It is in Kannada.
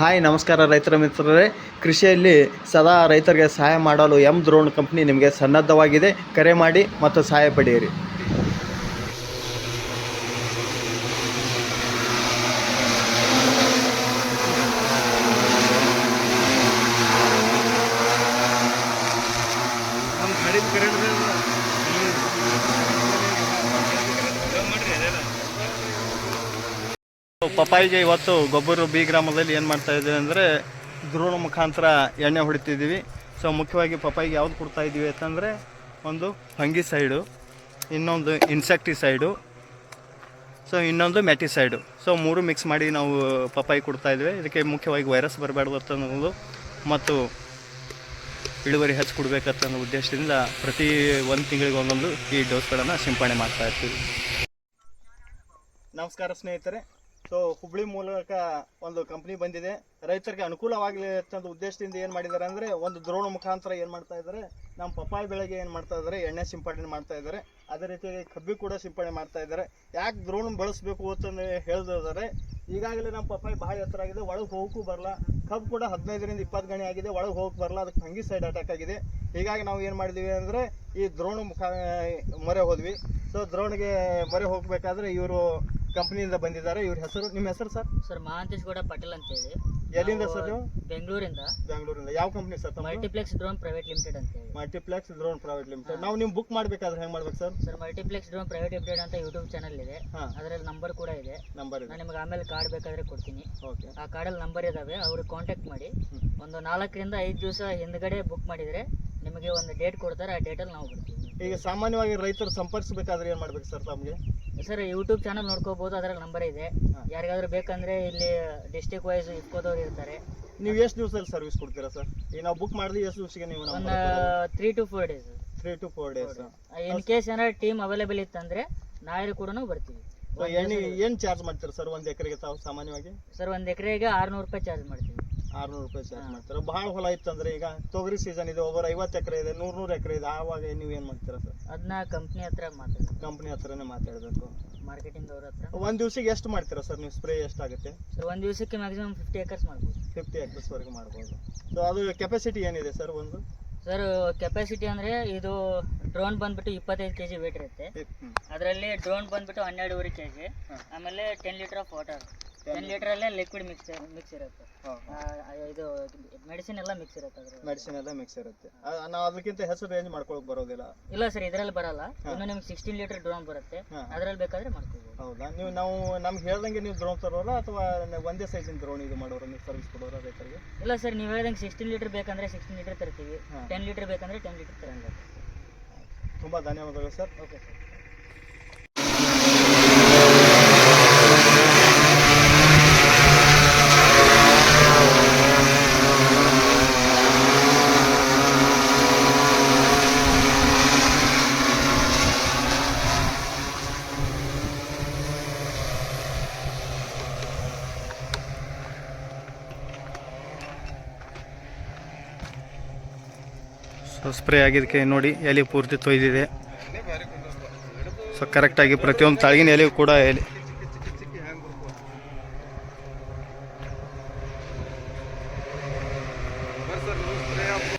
ಹಾಯ್, ನಮಸ್ಕಾರ ರೈತರ ಮಿತ್ರರೇ. ಕೃಷಿಯಲ್ಲಿ ಸದಾ ರೈತರಿಗೆ ಸಹಾಯ ಮಾಡಲು ಎಂ ದ್ರೋಣ್ ಕಂಪ್ನಿ ನಿಮಗೆ ಸನ್ನದ್ಧವಾಗಿದೆ. ಕರೆ ಮಾಡಿ ಮತ್ತು ಸಹಾಯ ಪಡೆಯಿರಿ. ಪಪ್ಪಾಯಿಗೆ ಇವತ್ತು ಗೊಬ್ಬರ ಬಿ ಗ್ರಾಮದಲ್ಲಿ ಏನು ಮಾಡ್ತಾ ಇದ್ದೀವಿ ಅಂದರೆ ದ್ರೋಣ ಮುಖಾಂತರ ಎಣ್ಣೆ ಹೊಡಿತಿದ್ದೀವಿ. ಸೊ ಮುಖ್ಯವಾಗಿ ಪಪ್ಪಾಯಿಗೆ ಯಾವ್ದು ಕೊಡ್ತಾ ಇದ್ದೀವಿ ಅಂತಂದರೆ ಒಂದು ಫಂಗಿಸೈಡು, ಇನ್ನೊಂದು ಇನ್ಸೆಕ್ಟಿಸೈಡು ಸೊ ಇನ್ನೊಂದು ಮೆಟಿಸೈಡು. ಸೊ ಮೂರು ಮಿಕ್ಸ್ ಮಾಡಿ ನಾವು ಪಪ್ಪಾಯಿ ಕೊಡ್ತಾ ಇದ್ವಿ. ಇದಕ್ಕೆ ಮುಖ್ಯವಾಗಿ ವೈರಸ್ ಬರಬಾರ್ದು ಅನ್ನೋದು ಮತ್ತು ಇಳುವರಿ ಹೆಚ್ಚು ಕೊಡಬೇಕಂತ ಉದ್ದೇಶದಿಂದ ಪ್ರತಿ ಒಂದು ತಿಂಗಳಿಗೆ ಒಂದೊಂದು ಈ ಡೋಸ್ಗಳನ್ನು ಸಿಂಪಡಣೆ ಮಾಡ್ತಾ ಇರ್ತೀವಿ. ನಮಸ್ಕಾರ ಸ್ನೇಹಿತರೆ. ಸೊ ಹುಬ್ಳಿ ಮೂಲಕ ಒಂದು ಕಂಪ್ನಿ ಬಂದಿದೆ. ರೈತರಿಗೆ ಅನುಕೂಲವಾಗಲಿ ಅಂತ ಉದ್ದೇಶದಿಂದ ಏನು ಮಾಡಿದ್ದಾರೆ ಅಂದರೆ, ಒಂದು ದ್ರೋಣ ಮುಖಾಂತರ ಏನು ಮಾಡ್ತಾ ಇದ್ದಾರೆ, ನಮ್ಮ ಪಪ್ಪಾಯಿ ಬೆಳೆಗೆ ಏನು ಮಾಡ್ತಾ ಇದ್ದಾರೆ, ಎಣ್ಣೆ ಸಿಂಪಡಣೆ ಮಾಡ್ತಾ ಇದ್ದಾರೆ. ಅದೇ ರೀತಿಯಾಗಿ ಕಬ್ಬಿ ಕೂಡ ಸಿಂಪಡಣೆ ಮಾಡ್ತಾ ಇದ್ದಾರೆ. ಯಾಕೆ ದ್ರೋಣ ಬಳಸಬೇಕು ಅಂತ ಹೇಳಿದ್ರೆ ಈಗಾಗಲೇ ನಮ್ಮ ಪಪ್ಪಾಯಿ ಭಾಳ ಎತ್ತರ ಆಗಿದೆ. ಒಳಗೆ ಹೋಗಕ್ಕೂ ಬರಲ್ಲ ಕಬ್ಬು ಕೂಡ ಹದಿನೈದರಿಂದ ಇಪ್ಪತ್ತು ಗಣಿ ಆಗಿದೆ. ಒಳಗೆ ಹೋಗಕ್ಕೆ ಬರಲ್ಲ ಅದಕ್ಕೆ ಹಂಗಿ ಸೈಡ್ ಅಟ್ಯಾಕ್ ಆಗಿದೆ. ಹೀಗಾಗಿ ನಾವು ಏನು ಮಾಡಿದ್ವಿ ಅಂದರೆ, ಈ ದ್ರೋಣ ಮುಖ ಮೊರೆ ಹೋದ್ವಿ. ಸೊ ದ್ರೋಣಿಗೆ ಮೊರೆ ಹೋಗಬೇಕಾದ್ರೆ ಇವರು ಕಂಪ್ನಿಯಿಂದ ಬಂದಿದ್ದಾರೆ. ಇವ್ರ ಹೆಸರು ನಿಮ್ಮ ಹೆಸರು ಸರ್? ಸರ್ ಮಹಾಂತೇಶ್ ಗೌಡ ಪಾಟೀಲ್ ಅಂತ ಹೇಳಿ ಎಲ್ಲಿಂದ ಸರ್ ನೀವು? ಬೆಂಗಳೂರಿಂದ. ಬೆಂಗಳೂರಿಂದ. ಯಾವ company sir multiplex drone private limited ಅಂತ ಹೇಳಿ ಮಲ್ಟಿಪ್ಲೆಕ್ಸ್ ಡ್ರೋನ್ ಪ್ರೈವೇಟ್ ಲಿಮಿಟೆಡ್ ನಾವು ನೀವು ಬುಕ್ ಮಾಡಬೇಕಾದ್ರೆ ಹೆಂಗ್ ಮಾಡ್ಬೇಕು sir? Sir multiplex drone private limited ಅಂತ ಯೂಟ್ಯೂಬ್ ಚಾನಲ್ ಇದೆ. ಅದರಲ್ಲಿ ನಂಬರ್ ಕೂಡ ಇದೆ. ನಂಬರ್ ಇದೆ. ನಾನು ನಿಮಗೆ ಆಮೇಲೆ ಕಾರ್ಡ್ ಬೇಕಾದ್ರೆ ಕೊಡ್ತೀನಿ. ಓಕೆ ಆ ಕಾರ್ಡಲ್ಲಿ ನಂಬರ್ ಇದಾವೆ. ಅವ್ರಿಗೆ ಕಾಂಟ್ಯಾಕ್ಟ್ ಮಾಡಿ. ಒಂದು ನಾಲ್ಕರಿಂದ ಐದು ದಿವಸ ಹಿಂದ್ಗಡೆ ಬುಕ್ ಮಾಡಿದರೆ ನಿಮಗೆ ಒಂದು ಡೇಟ್ ಕೊಡ್ತಾರೆ. ಆ ಡೇಟಲ್ಲಿ ನಾವು ಬರ್ತೀವಿ ಈಗ ಸಾಮಾನ್ಯವಾಗಿ ರೈತರು ಸಂಪರ್ಕಿಸಬೇಕಾದ್ರೆ ಏನು ಮಾಡ್ಬೇಕು ಸರ್ ತಮಗೆ? ಸರ್ ಯೂಟ್ಯೂಬ್ ಚಾನಲ್ ನೋಡ್ಕೋಬಹುದು ಅದರಲ್ಲಿ ನಂಬರ್ ಇದೆ. ಯಾರಿಗಾದ್ರೂ ಬೇಕಂದ್ರೆ ಇಲ್ಲಿ ಡಿಸ್ಟಿಕ್ ವೈಸ್ ಇಟ್ಕೋದವ್ರು ಇರ್ತಾರೆ. ನೀವು ಎಷ್ಟು ದಿವಸದಲ್ಲಿ ಸರ್ವಿಸ್ ಕೊಡ್ತೀರಾ ಸರ್? ಈಗ ನಾವು ಬುಕ್ ಮಾಡಿದ್ರೆ ಎಷ್ಟು ದಿವಸಕ್ಕೆ ನೀವು ಒಂದು three two four days three two four days in case ಏನಾದ್ರು ಟೀಮ್ ಅವೈಲೇಬಲ್ ಇತ್ತಂದ್ರೆ ನಾಳೆ ಕೂಡ ಬರ್ತೀವಿ. ಎಣ್ಣೆ ಏನು ಚಾರ್ಜ್ ಮಾಡ್ತೀರಾ ಸರ್ ಒಂದು ಎಕರೆಗೆ ತಾವು ಸಾಮಾನ್ಯವಾಗಿ? ಸರ್ ಒಂದ್ ಎಕರೆಗೆ ಆರ್ನೂರು ರೂಪಾಯಿ ಚಾರ್ಜ್ ಮಾಡ್ತೀವಿ. ಆರ್ನೂರು ರೂಪಾಯಿ ಚಾರ್ಜ್ ಮಾಡ್ತಾರೆ. ಭಾಳ ಹೊಲ ಇತ್ತಂದ್ರೆ ಈಗ ತೊಗರಿ ಸೀಸನ್ ಇದೆ ಒಬ್ಬರು ಐವತ್ತು ಎಕರೆ ಇದೆ ನೂರು ನೂರು ಎಕರೆ ಇದೆ ಆವಾಗ ನೀವು ಏನು ಮಾಡ್ತೀರಾ ಸರ್? ಅದನ್ನ ಕಂಪ್ನಿ ಹತ್ರ ಮಾತಾಡ ಕಂಪ್ನಿ ಹತ್ರನೇ ಮಾತಾಡಬೇಕು. ಮಾರ್ಕೆಟಿಂಗ್ ಅವ್ರ ಹತ್ರ? ಒಂದು ದಿವಸಕ್ಕೆ ಎಷ್ಟು ಮಾಡ್ತೀರಾ ಸರ್ ನೀವು ಸ್ಪ್ರೇ ಎಷ್ಟಾಗುತ್ತೆ ಸರ್ ಒಂದು ದಿವಸಕ್ಕೆ ಮ್ಯಾಕ್ಸಿಮಮ್ ಫಿಫ್ಟಿ ಏಕರ್ಸ್ ಮಾಡ್ಬೋದು. ಫಿಫ್ಟಿ ಎಕರ್ಸ್ವರೆಗೆ ಮಾಡ್ಬೋದು. ಸೊ ಅದು ಕೆಪಾಸಿಟಿ ಏನಿದೆ ಸರ್ ಒಂದು? ಸರ್ ಕೆಪಾಸಿಟಿ ಅಂದ್ರೆ ಇದು ಡ್ರೋನ್ ಬಂದ್ಬಿಟ್ಟು ಇಪ್ಪತ್ತೈದು ಕೆಜಿ ವೇಟ್ ಇರುತ್ತೆ. ಅದರಲ್ಲಿ ಡ್ರೋನ್ ಬಂದ್ಬಿಟ್ಟು ಹನ್ನೆರಡುವರೆ ಕೆಜಿ ಆಮೇಲೆ ten litre of water ten ಲೀಟರಲ್ಲೇ liquid mix mix ಇರುತ್ತೆ. ಆ, ಇದು ಮೆಡಿಸಿನ್ ಎಲ್ಲ ಮಿಕ್ಸ್ ಇರುತ್ತೆ ಅದ್ರಲ್ಲಿ ಮೆಡಿಸಿನ್ ಎಲ್ಲ ಮಿಕ್ಸ್ ಇರುತ್ತೆ. ನಾವು ಅದಕ್ಕಿಂತ ಹೆಸರು ರೇಂಜ್ ಮಾಡ್ಕೊಳಕ್ ಬರೋದಿಲ್ಲ. ಇಲ್ಲ ಸರ್ ಇದ್ರಲ್ಲಿ ಬರಲ್ಲ. ಇನ್ನು ನಿಮ್ಗೆ ಸಿಕ್ಸ್ಟೀನ್ ಲೀಟರ್ ಡ್ರೋನ್ ಬರುತ್ತೆ. ಹಾ. ಅದ್ರಲ್ಲಿ ಬೇಕಾದ್ರೆ ಮಾಡ್ಕೋಬೋದು. ಹೌದಾ? ನೀವು ನಾವು ನಮ್ಗೆ ಹೇಳ್ದಂಗೆ ನೀವು ಡ್ರೋನ್ ತರೋಲ್ಲ ಅಥವಾ ನ- ಒಂದೇ ಸೈಜಿನ ಡ್ರೋನ್ ಇದು ಮಾಡೋರು ನೀವು ಸರ್ವಿಸ್ ಕೊಡೋರ ರೈತರಿಗೆ? ಇಲ್ಲ ಸರ್ ನೀವು ಹೇಳ್ದಂಗೆ ಸಿಕ್ಸ್ಟೀನ್ ಲೀಟರ್ ಬೇಕಂದ್ರೆ ಸಿಕ್ಸ್ಟೀನ್ ಲೀಟರ್ ತರ್ತೀವಿ. ಹಾ. ಟೆನ್ ಲೀಟರ್ ಬೇಕಂದ್ರೆ ಟೆನ್ ಲೀಟರ್ ತರಂಗ. ತುಂಬಾ ಧನ್ಯವಾದಗಳು sir. Okay sir so spray ಆಗಿದ್ದಕ್ಕೆ ನೋಡಿ ಎಲೆ ಪೂರ್ತಿ ತೊಯ್ದಿದೆ. ಸೊ ಕರೆಕ್ಟಾಗಿ ಪ್ರತಿಯೊಂದು ತಾಳ್ಗಿನ ಎಲೆ ಕೂಡ ಎಲೆ